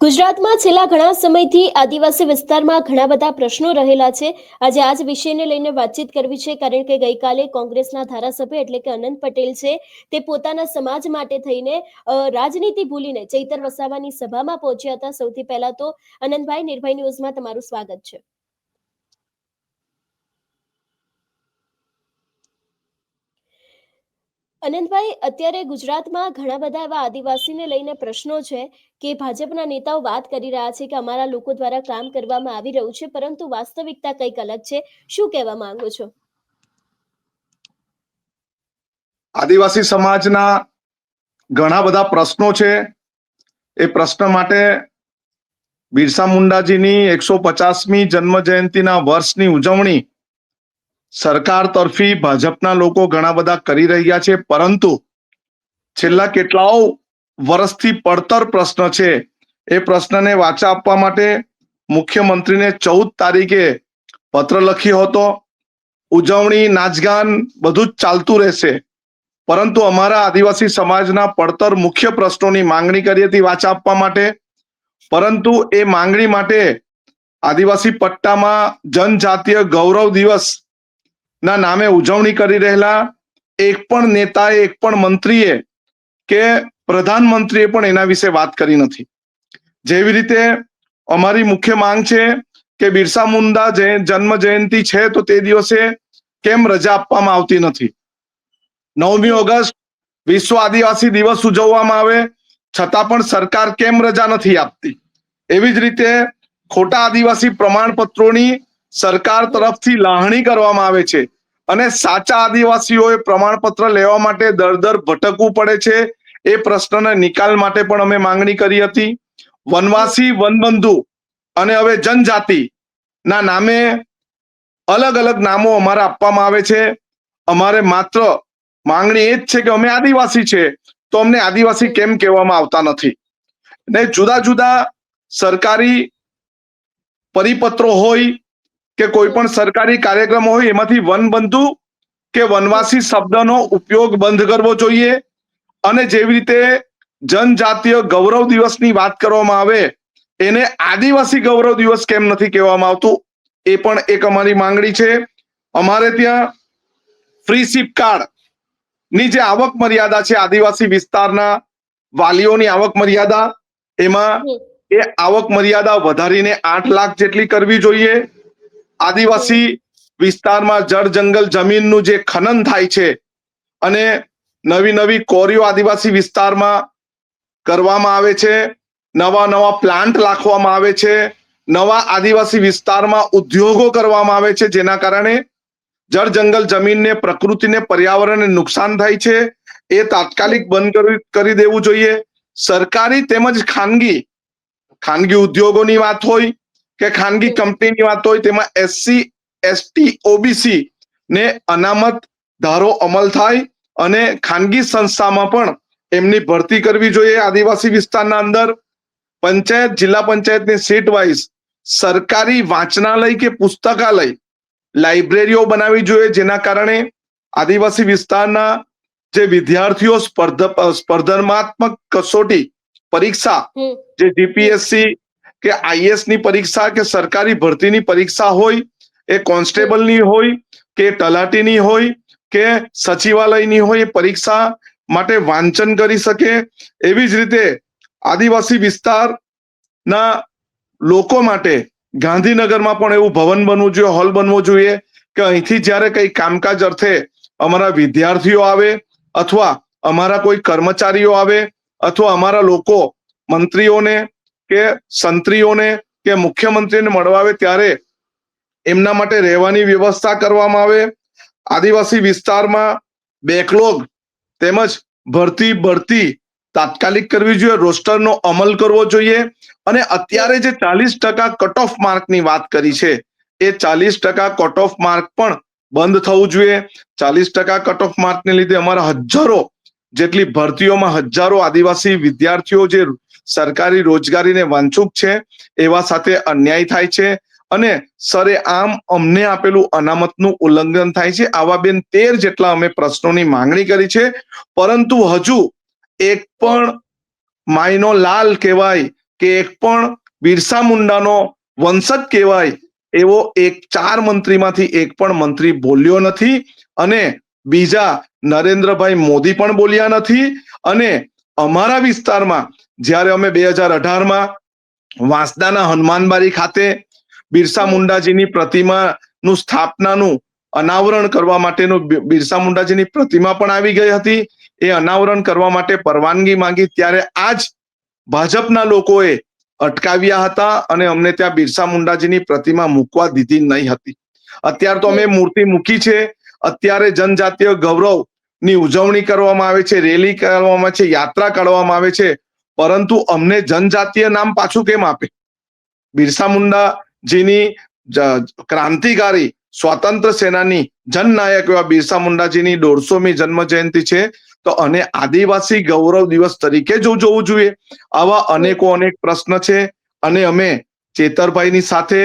ગુજરાતમાં છેલ્લા ઘણા સમયથી આદિવાસી વિસ્તારમાં ઘણા બધા પ્રશ્નો રહેલા છે. આજે આ જ વિષયને લઈને વાતચીત કરવી છે, કારણ કે ગઈકાલે કોંગ્રેસના ધારાસભ્ય એટલે કે અનંત પટેલ છે, તે પોતાના સમાજ માટે થઈને રાજનીતિ ભૂલીને ચૈતર વસાવાની સભામાં પહોંચ્યા હતા. સૌથી પહેલા તો અનંતભાઈ, નિર્ભય ન્યૂઝમાં તમારું સ્વાગત છે. અનંતભાઈ, અત્યારે ગુજરાતમાં ઘણા બધા એવા આદિવાસીને લઈને પ્રશ્નો છે કે ભાજપના નેતાઓ વાત કરી રહ્યા છે કે અમારા લોકો દ્વારા કામ કરવામાં આવી રહ્યું છે, પરંતુ વાસ્તવિકતા કંઈક અલગ છે. શું કહેવા માંગો છો? આદિવાસી સમાજના ઘણા બધા પ્રશ્નો છે. એ પ્રશ્ન માટે બિરસા મુંડાજીની એકસો પચાસમી જન્મ જયંતિના વર્ષની ઉજવણી સરકાર તરફી ભાજપના લોકો ઘણા બધા કરી રહ્યા છે, પરંતુ છેલ્લા કેટલાઓ વર્ષથી પડતર પ્રશ્ન છે. એ પ્રશ્નને વાચા આપવા માટે મુખ્યમંત્રીને ચૌદ તારીખે પત્ર લખ્યો હતો. ઉજવણી, નાચગાન બધું જ ચાલતું રહેશે. પરંતુ અમારા આદિવાસી સમાજના પડતર મુખ્ય પ્રશ્નોની માંગણી કરી હતી વાચા આપવા માટે. પરંતુ એ માંગણી માટે આદિવાસી પટ્ટામાં જનજાતીય ગૌરવ દિવસ ના નામે ઉજવણી કરી રહેલા એક પણ નેતાએ, એક પણ મંત્રીએ કે પ્રધાનમંત્રીએ પણ એના વિશે વાત કરી નથી. જેવી રીતે અમારી મુખ્ય માંગ છે કે બિરસા મુંડા જન્મ જયંતિ છે તો તે દિવસે કેમ રજા આપવામાં આવતી નથી? નવમી ઓગસ્ટ વિશ્વ આદિવાસી દિવસ ઉજવવામાં આવે, છતાં પણ સરકાર કેમ રજા નથી આપતી? એવી જ રીતે ખોટા આદિવાસી પ્રમાણપત્રોની સરકાર તરફથી લાહણી કરવામાં આવે છે. અને સાચા આદિવાસીઓએ પ્રમાણપત્ર લેવા માટે દર દર ભટકવું પડે છે. એ પ્રશ્નના નિકાલ માટે પણ અમે માંગણી કરી હતી. વનવાસી, વનબંધુ અને હવે જનજાતિ ના નામે અલગ અલગ નામો અમારે આપવામાં આવે છે. અમારે માત્ર માંગણી એ જ છે કે અમે આદિવાસી છે, તો અમને આદિવાસી કેમ કહેવામાં આવતા નથી? ને જુદા જુદા સરકારી પરિપત્રો હોય કે કોઈ પણ સરકારી કાર્યક્રમો હોય એમાંથી વન બનતું કે વનવાસી શબ્દનો ઉપયોગ બંધ કરવો જોઈએ અને જેવી રીતે જનજાતીય ગૌરવ દિવસની વાત કરવામાં આવે એને આદિવાસી ગૌરવ દિવસ કેમ નથી કહેવામાં આવતું? એ પણ એક અમારી માંગણી છે. અમારે ત્યાં ફ્રી સીપ કાર્ડની જે આવક મર્યાદા છે આદિવાસી વિસ્તારના વાલીઓની આવક મર્યાદા એમાં એ આવક મર્યાદા વધારીને આઠ લાખ જેટલી કરવી જોઈએ. આદિવાસી વિસ્તારમાં જળ જંગલ જમીનનું જે ખનન થાય છે અને નવી નવી કોરીઓ આદિવાસી વિસ્તારમાં કરવામાં આવે છે, નવા નવા પ્લાન્ટ લાખવામાં આવે છે, નવા આદિવાસી વિસ્તારમાં ઉદ્યોગો કરવામાં આવે છે, જેના કારણે જળ જંગલ જમીનને, પ્રકૃતિને, પર્યાવરણને નુકસાન થાય છે. એ તાત્કાલિક બંધ કરી- દેવું જોઈએ. સરકારી તેમજ ખાનગી ખાનગી ઉદ્યોગોની વાત હોય કે ખાનગી કંપનીની વાત હોય તેમાં એસસી એસટી ઓબીસી ને અનામત ધારો અમલ થાય અને ખાનગી સંસ્થામાં પણ એમની ભરતી કરવી જોઈએ આદિવાસી વિસ્તારના અંદર. પંચાયત જિલ્લા પંચાયતની સીટ વાઇઝ સરકારી વાંચનાલય કે પુસ્તકાલય લાઇબ્રેરીઓ બનાવવી જોઈએ જેના કારણે આદિવાસી વિસ્તારના જે વિદ્યાર્થીઓ સ્પર્ધ સ્પર્ધાત્મક કસોટી પરીક્ષા જે જીપીએસસી કે આઈએસની પરીક્ષા કે સરકારી ભરતીની પરીક્ષા હોય, એ કોન્સ્ટેબલની હોય, કે તલાટીની હોય, કે સચિવાલયની હોય, એ પરીક્ષા માટે વાંચન કરી શકે. એવી જ રીતે આદિવાસી વિસ્તારના લોકો માટે ગાંધીનગરમાં પણ એવું ભવન બનવું જોઈએ, હોલ બનવો જોઈએ, કે અહીંથી જ્યારે કઈ કામકાજ અર્થે અમારા વિદ્યાર્થીઓ આવે અથવા અમારા કોઈ કર્મચારીઓ આવે અથવા અમારા લોકો મંત્રીઓને કે સંત્રીઓને કે મુખ્યમંત્રીને મળવા આવે ત્યારે એમના માટે રહેવાની વ્યવસ્થા કરવામાં આવે. આદિવાસી વિસ્તારમાં બેકલોગ તેમજ ભરતી ભરતી તાત્કાલિક કરવી જોઈએ, રોસ્ટરનો અમલ કરવો જોઈએ અને અત્યારે જે ચાલીસ ટકા કટ ઓફ માર્કની વાત કરી છે, એ ચાલીસ ટકા કટ ઓફ માર્ક પણ બંધ થવું જોઈએ. ચાલીસ ટકા કટ ઓફ માર્કને લીધે અમારા હજારો જેટલી ભરતીઓમાં હજારો આદિવાસી વિદ્યાર્થીઓ જે સરકારી રોજગારીને વાંચુક છે, એવા સાથે અન્યાય થાય છે અને સરે આમ અમને આપેલું અનામતનું ઉલ્લંઘન થાય છે. આવા બેન તેર જેટલા અમે પ્રશ્નોની માંગણી કરી છે. પરંતુ હજુ એક પણ માયનો લાલ કહેવાય કે એક પણ બિરસા મુંડાનો વંશજ કહેવાય એવો એક ચાર મંત્રીમાંથી એક પણ મંત્રી બોલ્યો નથી અને બીજા નરેન્દ્રભાઈ મોદી પણ બોલ્યા નથી અને અમારા વિસ્તારમાં જ્યારે અમે બે હજાર અઢારમાં વાંસદાના હનુમાનબારી ખાતે બિરસા મુંડાજીની પ્રતિમાનું સ્થાપનાનું અનાવરણ કરવા માટેનું બિરસા મુંડાજીની પ્રતિમા પણ આવી ગઈ હતી. એ અનાવરણ કરવા માટે પરવાનગી માંગી ત્યારે આજ ભાજપના લોકોએ અટકાવ્યા હતા અને અમને ત્યાં બિરસા મુંડાજીની પ્રતિમા મૂકવા દીધી નહીં હતી. અત્યારે તો અમે મૂર્તિ મૂકી છે. અત્યારે જનજાતીય ગૌરવની ઉજવણી કરવામાં આવે છે, રેલી કરવામાં આવે છે, યાત્રા કાઢવામાં આવે છે. પરંતુ અમને જનજાતીય નામ પાછું કેમ આપે? બિરસા મુંડા જેની ક્રાંતિકારી સ્વાતંત્ર સેનાની જનનાયક એવા બિરસા મુંડાજીની દોઢસોમી જન્મ જયંતિ છે. તો અને આદિવાસી ગૌરવ દિવસ તરીકે જો જોવું જોઈએ, આવા અનેકો અનેક પ્રશ્ન છે અને અમે ચેતરભાઈની સાથે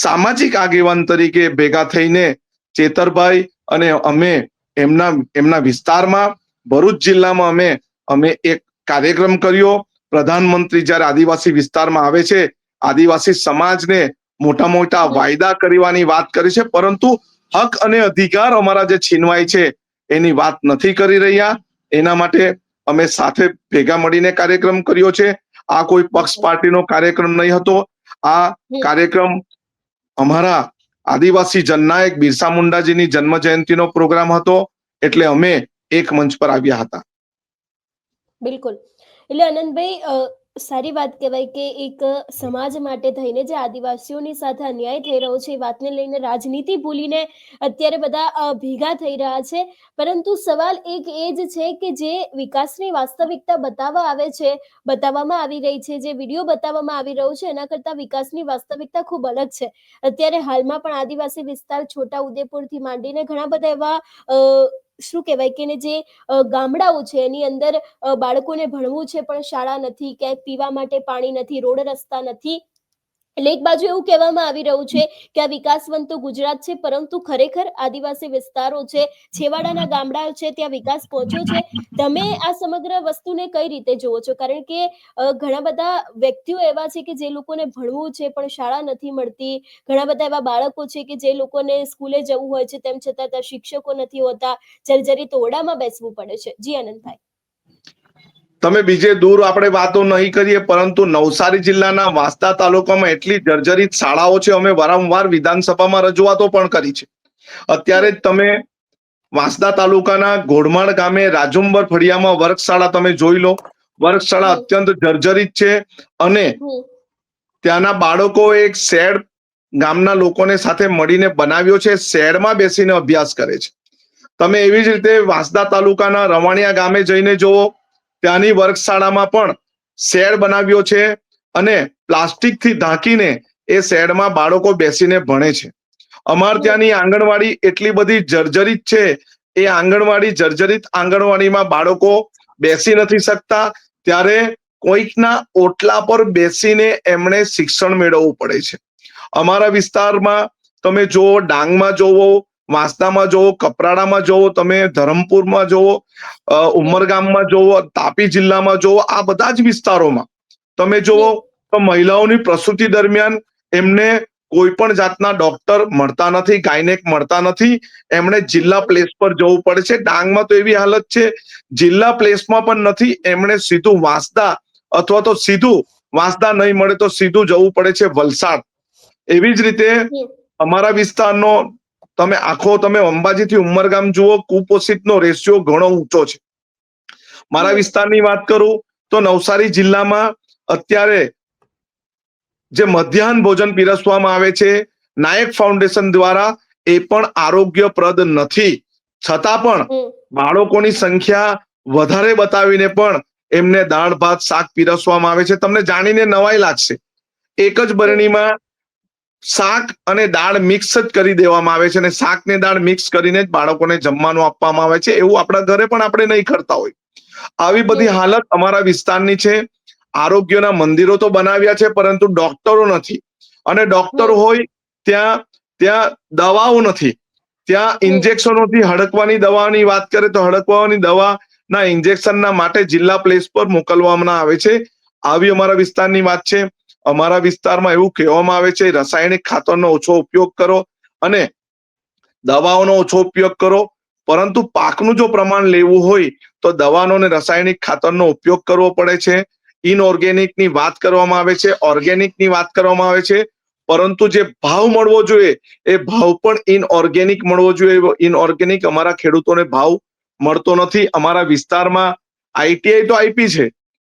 સામાજિક આગેવાન તરીકે ભેગા થઈને ચેતરભાઈ અને અમે એમના એમના વિસ્તારમાં ભરૂચ જિલ્લામાં અમે અમે એક કાર્યક્રમ કર્યો. પ્રધાનમંત્રી જ્યારે આદિવાસી વિસ્તારમાં આવે છે આદિવાસી સમાજને મોટા મોટા વાયદા કરવાની વાત કરી છે પરંતુ હક અને અધિકાર અમારા જે છીનવાય છે એની વાત નથી કરી રહ્યા. એના માટે અમે સાથે ભેગા મળીને કાર્યક્રમ કર્યો છે. આ કોઈ પક્ષ પાર્ટીનો કાર્યક્રમ નહીં હતો. આ કાર્યક્રમ અમારા આદિવાસી જનનાયક બિરસા મુંડાજીની જન્મ જયંતિનો પ્રોગ્રામ હતો એટલે અમે એક મંચ પર આવ્યા હતા. બિલકુલ. એટલે આનંદભાઈ સારી વાત કહેવાય કે એક સમાજ માટે થઈને જે આદિવાસીઓની સાથે અન્યાય થઈ રહ્યો છે, એ વાતને લઈને રાજનીતિ ભૂલીને અત્યારે બધા ભેગા થઈ રહ્યા છે. પરંતુ સવાલ એક એ જ છે કે જે વિકાસની વાસ્તવિકતા બતાવવા આવે છે, બતાવવામાં આવી રહી છે, જે વીડિયો બતાવવામાં આવી રહ્યો છે, એના કરતાં વિકાસની વાસ્તવિકતા ખૂબ અલગ છે. અત્યારે હાલમાં પણ આદિવાસી વિસ્તાર છોટા ઉદેપુરથી માંડીને ઘણા બધા એવા શું કહેવાય કે જે ગામડાઓ છે એની અંદર બાળકોને ભણવું છે પણ શાળા નથી ક્યાંક પીવા માટે પાણી નથી, રોડ રસ્તા નથી એટલે એક બાજુ એવું કહેવામાં આવી રહ્યું છે કે આ વિકાસવંત તો ગુજરાત છે, પરંતુ ખરેખર આદિવાસી વિસ્તારો છે, છેવાડાના ગામડાઓ છે, ત્યાં વિકાસ પહોંચ્યો છે. તમે આ સમગ્ર વસ્તુને કઈ રીતે જુઓ છો? કારણ કે ઘણા બધા વ્યક્તિઓ એવા છે કે જે લોકોને ભણવું છે, પણ શાળા નથી મળતી. ઘણા બધા એવા બાળકો છે કે જે લોકોને સ્કૂલે જવું હોય છે, તેમ છતાં ત્યાં શિક્ષકો નથી હોતા. જર્જરિત ઓરડામાં બેસવું પડે છે. જી આનંદભાઈ. તમે બીજે દૂર આપણે વાતો નહીં કરીએ, પરંતુ નવસારી જિલ્લાના વાંસદા તાલુકામાં એટલી જર્જરિત શાળાઓ છે, અમે વારંવાર વિધાનસભામાં રજૂઆતો પણ કરી છે. અત્યારે તમે વાંસદા તાલુકાના ઘોડમાળ ગામે રાજુંબર ફળિયામાં વર્ગશાળા તમે જોઈ લો. વર્ગશાળા અત્યંત જર્જરિત છે અને ત્યાંના બાળકો એક શેડ ગામના લોકોને સાથે મળીને બનાવ્યો છે, શેડમાં બેસીને અભ્યાસ કરે છે. તમે એવી જ રીતે વાંસદા તાલુકાના રવાણિયા ગામે જઈને જુઓ. ત્યાંની વર્ગશાળામાં પણ શેડ બનાવ્યો છે અને પ્લાસ્ટિકથી ઢાંકીને એ શેડમાં બાળકો બેસીને ભણે છે. અમાર ત્યાંની આંગણવાડી એટલી બધી જર્જરિત છે, એ આંગણવાડી જર્જરિત આંગણવાડીમાં બાળકો બેસી નથી શકતા, ત્યારે કોઈકના ઓટલા પર બેસીને એમણે શિક્ષણ મેળવવું પડે છે. અમારા વિસ્તારમાં તમે જુઓ, ડાંગમાં જોવો વાંસદામાં જોવો કપરાડામાં જોવો તમે ધરમપુરમાં જોવો ઉમરગામમાં જોવો તાપી જિલ્લામાં જોવો આ બધા જ વિસ્તારોમાં. તમે જોવો તો મહિલાઓની પ્રસૂતિ દરમિયાન એમને કોઈ પણ જાતના ડોક્ટર મળતા નથી ગાયનેક મળતા નથી. એમણે જિલ્લા પ્લેસ પર જવું પડે છે. ડાંગમાં તો એવી હાલત છે જિલ્લા પ્લેસમાં પણ નથી. એમણે સીધું વાંસદા અથવા તો સીધું વાંસદા નહીં મળે તો સીધું જવું પડે છે વલસાડ. એવી જ રીતે. અમારા વિસ્તારનો તમે આખો તમે અંબાજીથી ઉમરગામ જુઓ કુપોષિતનો રેશિયો ઘણો ઊંચો છે. મારા વિસ્તારની વાત કરું તો નવસારી જિલ્લામાં અત્યારે જે મધ્યાહન ભોજન પીરસવામાં આવે છે નાયક ફાઉન્ડેશન દ્વારા એ પણ આરોગ્યપ્રદ નથી. છતાં પણ બાળકોની સંખ્યા વધારે બતાવીને પણ એમને દાળ ભાત શાક પીરસવામાં આવે છે. તમને જાણીને નવાઈ લાગશે. એક જ બરણીમાં શાક અને દાળ મિક્સ જ કરી દેવામાં આવે છે અને શાક ને દાળ મિક્સ કરીને જ બાળકોને જમવાનું આપવામાં આવે છે. એવું આપણા ઘરે પણ આપણે નહીં કરતા હોય. આવી બધી હાલત અમારા વિસ્તારની છે. આરોગ્યના મંદિરો તો બનાવ્યા છે પરંતુ ડોક્ટરો નથી. અને ડોક્ટર હોય ત્યાં ત્યાં દવાઓ નથી. ત્યાં ઇન્જેક્શનોથી હડકવાની દવાની વાત કરે તો હડકવાની દવાના ઇન્જેક્શનના માટે જિલ્લા પ્લેસ પર મોકલવામાં આવે છે. આવી અમારા વિસ્તારની વાત છે. અમારા વિસ્તારમાં એવું કહેવામાં આવે છે, રાસાયણિક ખાતરનો ઓછો ઉપયોગ કરો અને દવાઓનો ઓછો ઉપયોગ કરો. પરંતુ પાકનું જો પ્રમાણ લેવું હોય, તો દવાનો અને રાસાયણિક ખાતરનો ઉપયોગ કરવો પડે છે. ઇનઓર્ગેનિકની વાત કરવામાં આવે છે, ઓર્ગેનિકની વાત કરવામાં આવે છે. પરંતુ જે ભાવ મળવો જોઈએ, એ ભાવ પણ ઇનઓર્ગેનિક મળવો જોઈએ. ઇનઓર્ગેનિક અમારા ખેડૂતોને ભાવ મળતો નથી. અમારા વિસ્તારમાં આઈટીઆઈ તો આપી છે.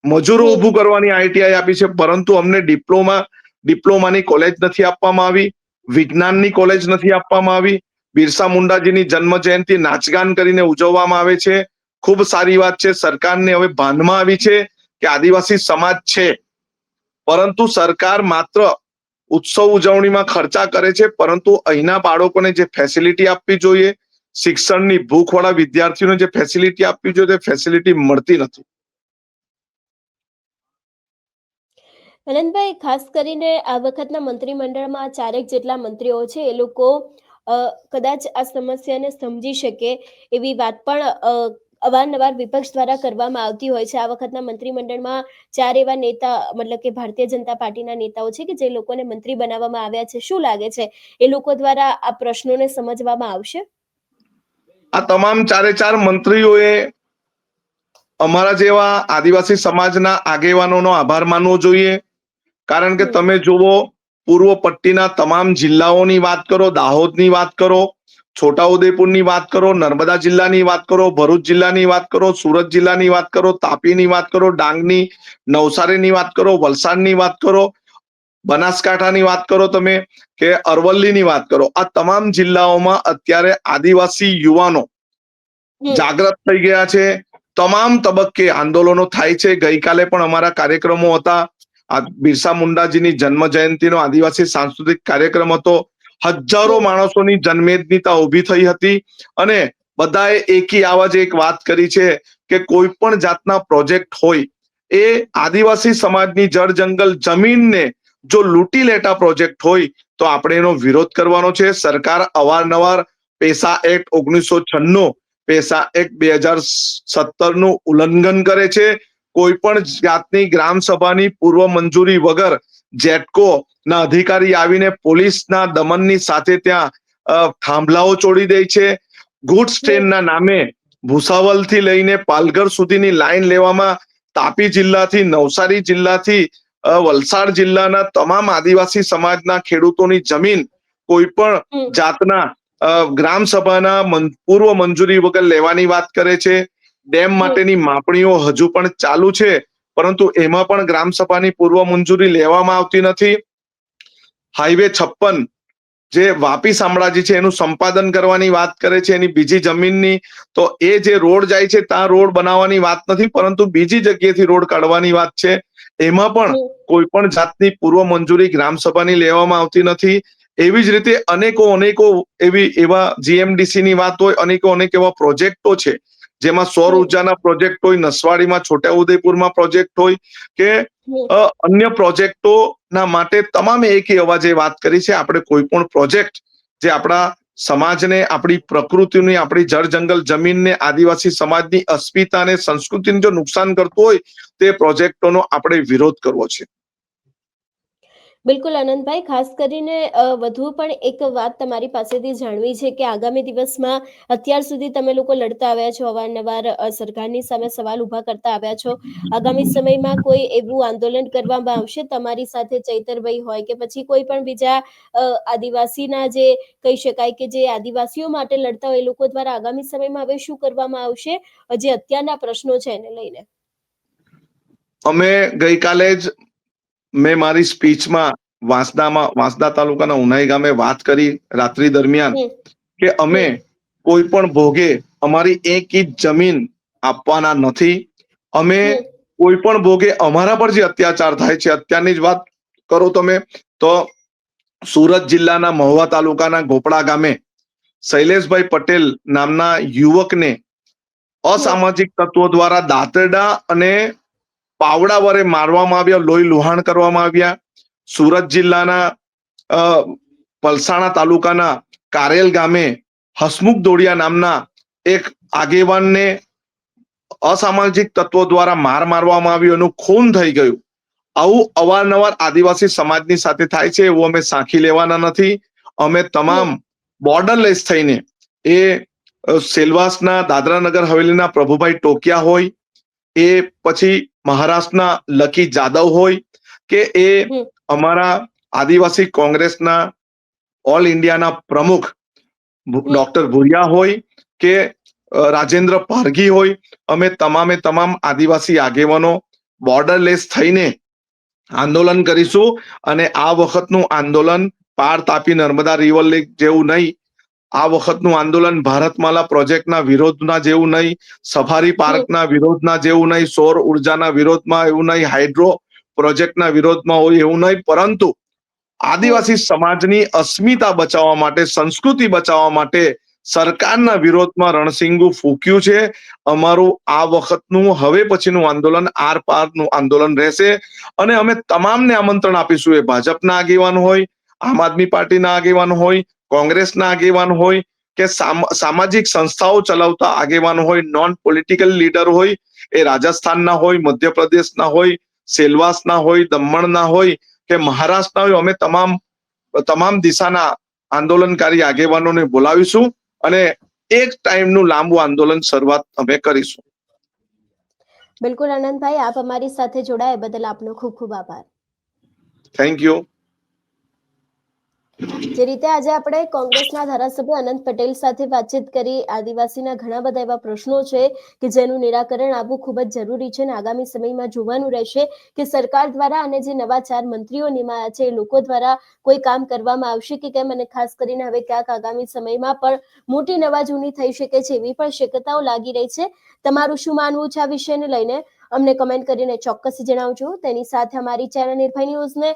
મજૂરો. ઊભું કરવાની આઈટીઆઈ આપી છે પરંતુ અમને ડિપ્લોમા ડિપ્લોમાની કોલેજ નથી આપવામાં આવી વિજ્ઞાનની કોલેજ નથી આપવામાં આવી બિરસા મુંડાજીની જન્મ જયંતિ નાચગાન કરીને ઉજવવામાં આવે છે. ખૂબ સારી વાત છે સરકારને હવે ભાનમાં આવી છે કે આદિવાસી સમાજ છે. પરંતુ સરકાર માત્ર ઉત્સવ ઉજવણીમાં ખર્ચા કરે છે પરંતુ અહીંના બાળકોને જે ફેસિલિટી આપવી જોઈએ શિક્ષણની ભૂખવાળા વિદ્યાર્થીઓને જે ફેસિલિટી આપવી જોઈએ તે ફેસિલિટી મળતી નથી. અનંતભાઈ, ખાસ કરીને આ વખતના મંત્રીમંડળમાં ચારેક જેટલા મંત્રીઓ છે, એ લોકો કદાચ આ સમસ્યાને સમજી શકે એવી વાત પણ અવારનવાર વિપક્ષ દ્વારા કરવામાં આવતી હોય છે. આ વખતના મંત્રીમંડળમાં ચાર એવા નેતા, મતલબ કે ભારતીય જનતા પાર્ટીના નેતાઓ છે કે જે લોકોને મંત્રી બનાવવામાં આવ્યા છે. શું લાગે છે? એ લોકો દ્વારા આ પ્રશ્નોને સમજવામાં આવશે? આ તમામ ચારે ચાર મંત્રીઓએ અમારા જેવા આદિવાસી સમાજના આગેવાનોનો આભાર માનવો જોઈએ. કારણ કે તમે જુઓ પૂર્વ પટ્ટીના તમામ જિલ્લાઓની વાત કરો દાહોદની વાત કરો છોટાઉદેપુરની વાત કરો નર્મદા જિલ્લાની વાત કરો ભરૂચ જિલ્લાની વાત કરો સુરત જિલ્લાની વાત કરો તાપીની વાત કરો ડાંગની નવસારીની વાત કરો વલસાડની વાત કરો બનાસકાંઠાની વાત કરો તમે કે અરવલ્લીની વાત કરો આ તમામ જિલ્લાઓમાં અત્યારે આદિવાસી યુવાનો જાગૃત થઈ ગયા છે તમામ તબક્કે આંદોલનો થાય છે ગઈકાલે પણ અમારા કાર્યક્રમો હતા આ બિરસા મુંડાજીની જન્મ જયંતિનો આદિવાસી સાંસ્કૃતિક કાર્યક્રમ હતો. હજારો માણસોની જન્મેદનીતા ઊભી થઈ હતી અને બધાએ એકી આવાજે એક વાત કરી છે કે કોઈ પણ જાતના પ્રોજેક્ટ હોય એ આદિવાસી સમાજની જળ જંગલ જમીનને જો લૂંટી લેતા પ્રોજેક્ટ હોય તો આપણે એનો વિરોધ કરવાનો છે. સરકાર અવારનવાર પેસા એક્ટ ઓગણીસો છન્નું, પેસા એક્ટ બે હજાર સત્તરનું ઉલ્લંઘન કરે છે. કોઈ પણ જાતની ગ્રામ સભાની પૂર્વ મંજૂરી વગર જેટકો ના અધિકારી આવીને પોલીસના દમનની સાથે ત્યાં થાંભલાઓ ચોડી દે છે. ગુડ્સ ટ્રેનના નામે ભૂસાવલથી લઈને પાલઘર સુધીની લાઈન લેવામાં તાપી જિલ્લાથી નવસારી જિલ્લાથી વલસાડ જિલ્લાના તમામ આદિવાસી સમાજના ખેડૂતોની જમીન કોઈ પણ જાતના ગ્રામ સભાના પૂર્વ મંજૂરી વગર લેવાની વાત કરે છે. ડેમ માટેની માપણીઓ હજુ પણ ચાલુ છે પરંતુ એમાં પણ ગ્રામ સભાની પૂર્વ મંજૂરી લેવામાં આવતી નથી. હાઈવે છપ્પન જે વાપી શામળાજી છે એનું સંપાદન કરવાની વાત કરે છે એની બીજી જમીનની તો એ જે રોડ જાય છે ત્યાં રોડ બનાવવાની વાત નથી પરંતુ બીજી જગ્યાએથી રોડ કાઢવાની વાત છે. એમાં પણ કોઈ પણ જાતની પૂર્વ મંજૂરી ગ્રામ સભાની લેવામાં આવતી નથી. એવી જ રીતે અનેકો અનેકો એવી એવા જીએમડીસી ની વાત હોય અનેકો અનેક એવા પ્રોજેક્ટો છે જેમાં સૌર ઉર્જાના પ્રોજેક્ટ હોય નસવાડીમાં છોટાઉદેપુરમાં પ્રોજેક્ટ હોય કે અન્ય પ્રોજેક્ટોના માટે તમામે એકી અવાજે વાત કરી છે. આપણે કોઈ પણ પ્રોજેક્ટ જે આપણા સમાજને આપણી પ્રકૃતિની આપણી જળ જંગલ જમીનને આદિવાસી સમાજની અસ્મિતાને સંસ્કૃતિને જો નુકસાન કરતું હોય તે પ્રોજેક્ટોનો આપણે વિરોધ કરવો છે. બિલકુલ આનંદભાઈ, ખાસ કરીને વધુ પણ એક વાત તમારી પાસેથી જાણવી છે કે આગામી દિવસમાં અત્યાર સુધી તમે લોકો લડતા આવ્યા છો, અવારનવાર સરકારની સામે સવાલ ઊભા કરતા આવ્યા છો. આગામી સમયમાં કોઈ એવું આંદોલન કરવામાં આવશે તમારી સાથે ચૈતરભાઈ હોય કે પછી કોઈ પણ બીજા આદિવાસીના જે કહી શકાય કે જે આદિવાસીઓ માટે લડતા હોય એ લોકો દ્વારા આગામી સમયમાં હવે શું કરવામાં આવશે? જે અત્યારના પ્રશ્નો છે એને લઈને. અમે ગઈકાલે જ મેં મારી સ્પીચમાં વાંસદામાં વાંસદા તાલુકાના ઉનાઈ ગામે વાત કરી રાત્રિ દરમિયાન કે અમે કોઈ પણ ભોગે અમારી એક ઇંચ જમીન આપવાના નથી. અમે કોઈ પણ ભોગે અમારા પર જે અત્યાચાર થાય છે અત્યારની જ વાત કરો તમે તો સુરત જિલ્લાના મહુવા તાલુકાના ગોપડા ગામે શૈલેષભાઈ પટેલ નામના યુવકને અસામાજિક તત્વો દ્વારા દાંતરડા અને પાવડા વરે મારવામાં આવ્યા, લોહી લુહાણ કરવામાં આવ્યા. સુરત જિલ્લાના પલસાણા તાલુકાના કારેલ ગામે હસમુખ દોડિયા નામના એક આગેવાનને અસામાજિક તત્વો દ્વારા માર મારવામાં આવ્યો એનું ખૂન થઈ ગયું. આવું અવારનવાર આદિવાસી સમાજની સાથે થાય છે એવું અમે સાંખી લેવાના નથી. અમે તમામ બોર્ડરલેસ થઈને એ સેલવાસના દાદરા નગર હવેલીના પ્રભુભાઈ ટોકિયા હોય, એ પછી મહારાષ્ટ્રના લકી જાદવ હોય કે એ અમારા આદિવાસી કોંગ્રેસના ઓલ ઇન્ડિયાના પ્રમુખ. ડોક્ટર ભુરિયા હોય કે રાજેન્દ્ર પારઘી હોય અમે તમામે તમામ આદિવાસી આગેવાનો બોર્ડરલેસ થઈને આંદોલન કરીશું અને આ વખતનું આંદોલન પાર તાપી નર્મદા રિવર લેક જેવું નહીં આ વખતનું આંદોલન ભારતમાલા પ્રોજેક્ટના વિરોધના જેવું નહીં, સફારી પાર્કના વિરોધના જેવું નહીં, સૌર ઉર્જાના વિરોધમાં એવું નહીં, હાઇડ્રો પ્રોજેક્ટના વિરોધમાં હોય એવું નહીં, પરંતુ આદિવાસી સમાજની અસ્મિતા બચાવવા માટે, સંસ્કૃતિ બચાવવા માટે સરકારના વિરોધમાં રણસિંગુ ફૂક્યું છે. અમારું આ વખતનું, હવે પછીનું આંદોલન, આર પારનું આંદોલન રહેશે. અને અમે તમામને આમંત્રણ આપીશું, એ ભાજપના આગેવાન હોય આમ આદમી પાર્ટીના આગેવાન હોય કોંગ્રેસના આગેવાન હોય કે સામ- સામાજિક સંસ્થાઓ ચલાવતા આગેવાન હોય નોન પોલિટિકલ લીડર હોય એ રાજસ્થાનના હોય મધ્યપ્રદેશના હોય સેલવાસના હોય દમણના હોય કે મહારાષ્ટ્રના હોય અમે તમામ તમામ દિશાના આંદોલનકારી આગેવાનોને બોલાવીશું અને એક ટાઈમનું લાંબુ આંદોલન શરૂઆત અમે કરીશું. બિલકુલ આનંદભાઈ આપ અમારી સાથે જોડાયા બદલ આપનો ખૂબ ખૂબ આભાર. થેન્ક યુ જે રીતે આજે આપણે કોંગ્રેસના ધારાસભ્ય અનંત પટેલ સાથે વાતચીત કરી, આદિવાસીના ઘણા બધા એવા પ્રશ્નો છે કે જેનું નિરાકરણ આવવું ખૂબ જ જરૂરી છે અને આગામી સમયમાં જોવાનું રહેશે કે સરકાર દ્વારા અને જે નવા ચાર મંત્રીઓ નિમાયા છે એ લોકો દ્વારા કોઈ કામ કરવામાં આવશે કે કેમ? અને ખાસ કરીને હવે ક્યાંક આગામી સમયમાં પણ મોટી નવા જૂની થઈ શકે છે એવી પણ શક્યતાઓ લાગી રહી છે. તમારું શું માનવું છે આ વિષયને લઈને? અમને કમેન્ટ કરીને ચોક્કસ જણાવજો. તેની સાથે અમારી ચેનલ નિર્ભય ન્યૂઝને